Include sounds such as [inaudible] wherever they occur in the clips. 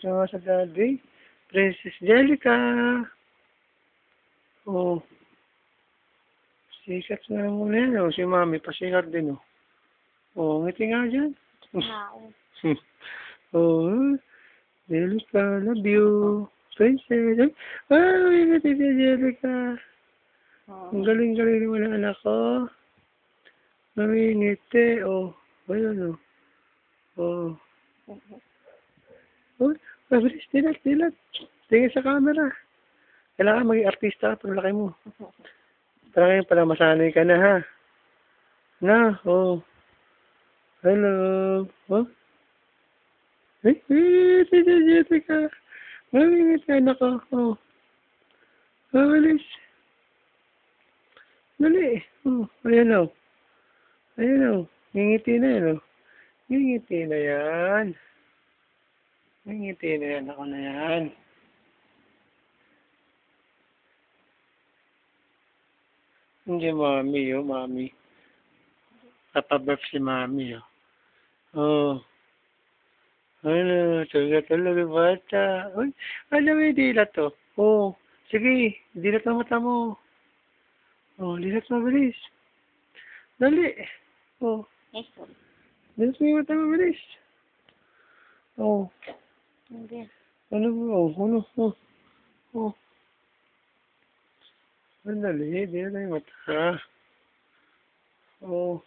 Tsaka sa daddy. Princess Jellica. Oh. Sikat na muna yan. Oh. Si mami, pasikat din. Oh. Oh, ngiti nga dyan. Tao. oh. Jellica, love you. Princess. Ay, ngiti si Jellica. Ang galing-galing naman ang anak ko. Namingiti. Oh. Ayun, oh. Oh. Oh, mabilis, dilat, dilat. Tingin sa camera. Kailangan maging artista ka pag laki mo. Para ngayon pala masanay ka na, ha? Na, oh. Hello. Oh? Ay, tita Jessica. Mamingit ka, anak ko. Oh. Mabilis. Dali. Oh, ayan, oh. Ayan, oh. Ngingiti na yan, oh. Ngingiti na yan. Ngingiti na yan. Ako na yan. Hindi, mami, oh, mami. Papabirth si mami, oh. Oh. Ano, talaga talaga bata. Uy, ano may dilat to? Oh, sige, dilat ang mata mo. Oh, dilat mabilis. Dali. Oh, Yes, po. dilat mo yung mata mabilis. Oh, Hindi. ano mo? Oh, ano? Oh, oh. Sandali, dilat ang mata. Oh.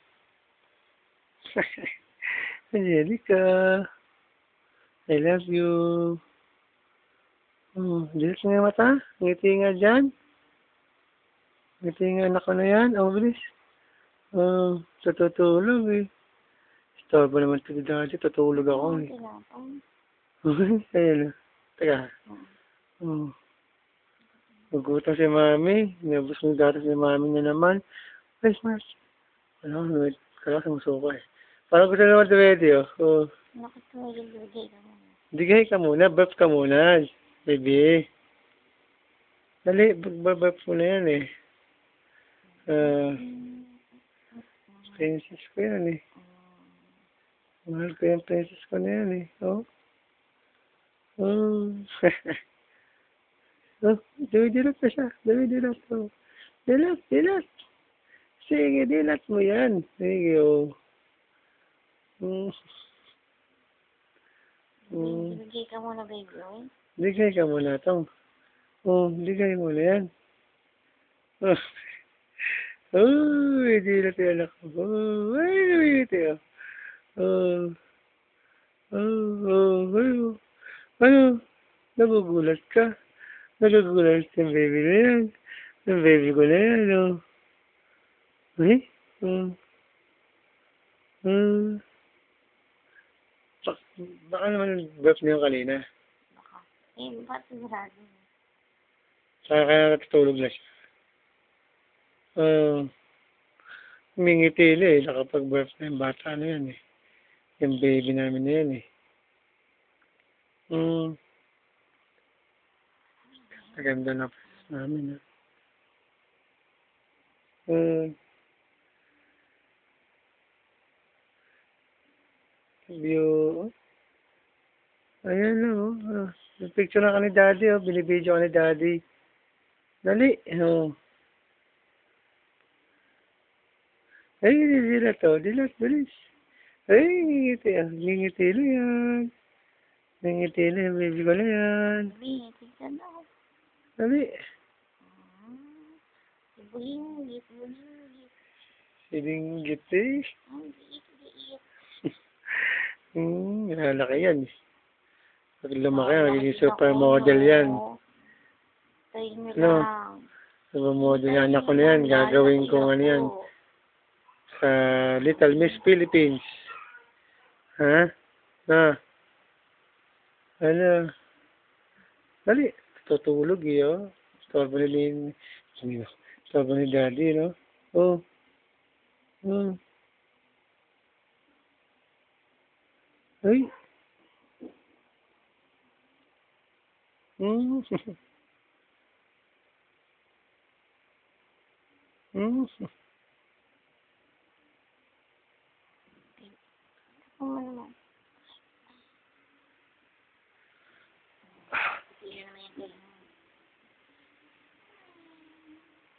[laughs] Angelica. I love you. Oh, dilat mo yung mata. Ngiti nga dyan. Ngiti nga anak ko na yan. Oh, bilis. Oh, tututulog eh. Storbo naman ito dati. Tutulog ako eh. Na. Teka. Oh. Nagutom si mami. Nabos mo dati si mami na naman. Christmas. Ano, wait. Kala sumusuka eh. Parang gusto naman ito video. Oh. Nakatulog-lugay ka muna. Digay ka muna. Burp ka muna. Baby. Dali. Burp mo na yan eh. Ah, princess ko yan eh. Mahal ko yung princess ko na yan eh. Oh. [laughs] Oh. oh, dilat pa siya. Dami dilat. Oh. Dilat, dilat. Sige, dilat mo yan. Sige, oh. Mm. Mm. Lugay ka muna, baby. oy. Ligay ka muna tong. Oh, ligay mo na yan. Oh. [laughs] Oh, dilat yung anak ko. Oh, ay, namingiti oh. Oh. Oh, oh, oh. Ano? Nagugulat ka? Nagugulat yung baby na yan. Yung baby ko na yan, oh. Eh? Oh. Hmm. Bak baka naman birth niyo kanina. Baka. Eh, ba't sigurado? Saka kaya natutulog na siya. Uh, humingiti na eh. Nakapag-birth na yung bata na yan eh. Yung baby namin na yan eh. Hmm. Maganda na place namin ah. Hmm. View. Ayan na oh. Ah, picture na ka ni daddy oh. Binibidyo ka ni daddy. Dali. Oh. Ay, dilat to. Dilat, bilis. Ay, ngingiti ah. Ngingiti na yan. Ngingiti na yan. Baby ko na yan. Baby, tignan daw. Dali. Ibulingit, ibulingit. Siningit eh. Ang liit, liit. Hmm, lalaki yan. Pag lumaki, magiging supermodel yan. Tayo nyo Ano? lang. Supermodel yan. Anak ko na yan. Gagawin ko ano yan. Sa Little Miss Philippines. Ha? Na? Ano? Dali. Tutulog eh, oh. Storbo ni Lin. Storbo ni Daddy, no? Oh. Oh. Ay. Hmm. [laughs] Hmm. Ano naman?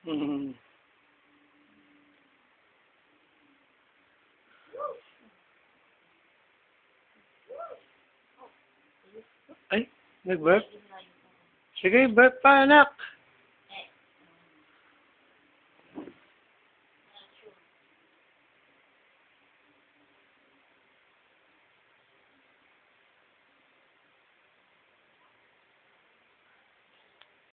Hmm. Ay, nag-burp? Sige, burp pa, anak.